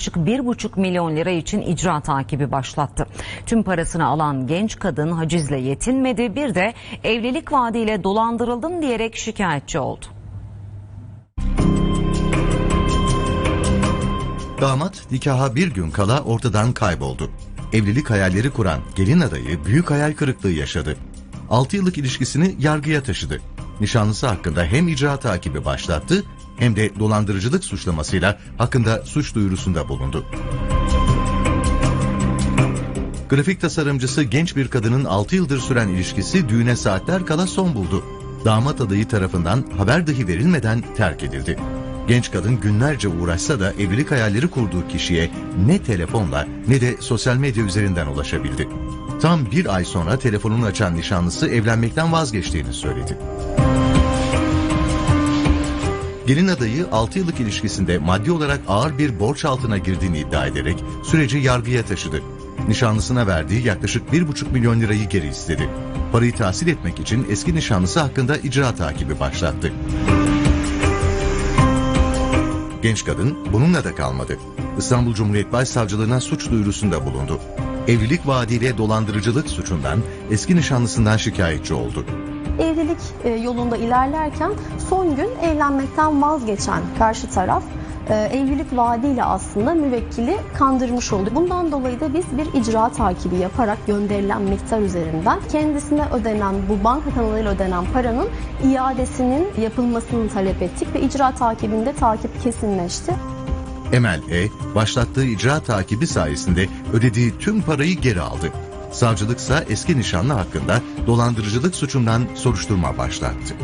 yaklaşık 1,5 milyon lira için icra takibi başlattı. Tüm parasını alan genç kadın hacizle yetinmedi bir de evlilik vaadiyle dolandırıldım diyerek şikayetçi oldu. Damat nikaha bir gün kala ortadan kayboldu. Evlilik hayalleri kuran gelin adayı büyük hayal kırıklığı yaşadı. 6 yıllık ilişkisini yargıya taşıdı. Nişanlısı hakkında hem icra takibi başlattı hem de dolandırıcılık suçlamasıyla hakkında suç duyurusunda bulundu. Grafik tasarımcısı genç bir kadının 6 yıldır süren ilişkisi düğüne saatler kala son buldu. Damat adayı tarafından haber dahi verilmeden terk edildi. Genç kadın günlerce uğraşsa da evlilik hayalleri kurduğu kişiye ne telefonla ne de sosyal medya üzerinden ulaşabildi. Tam bir ay sonra telefonunu açan nişanlısı evlenmekten vazgeçtiğini söyledi. Gelin adayı 6 yıllık ilişkisinde maddi olarak ağır bir borç altına girdiğini iddia ederek süreci yargıya taşıdı. Nişanlısına verdiği yaklaşık 1,5 milyon lirayı geri istedi. Parayı tahsil etmek için eski nişanlısı hakkında icra takibi başlattı. Genç kadın bununla da kalmadı. İstanbul Cumhuriyet Başsavcılığına suç duyurusunda bulundu. Evlilik vaadiyle dolandırıcılık suçundan eski nişanlısından şikayetçi oldu. Evlilik e, yolunda ilerlerken son gün evlenmekten vazgeçen karşı taraf e, evlilik vaadiyle aslında müvekkili kandırmış oldu. Bundan dolayı da biz bir icra takibi yaparak gönderilen miktar üzerinden kendisine ödenen bu banka kanalıyla ödenen paranın iadesinin yapılmasını talep ettik ve icra takibinde takip kesinleşti. Emel E. başlattığı icra takibi sayesinde ödediği tüm parayı geri aldı. Savcılıksa eski nişanlı hakkında dolandırıcılık suçundan soruşturma başlattı.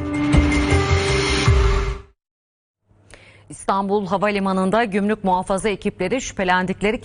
İstanbul Havalimanı'nda gümrük muhafaza ekipleri şüphelendikleri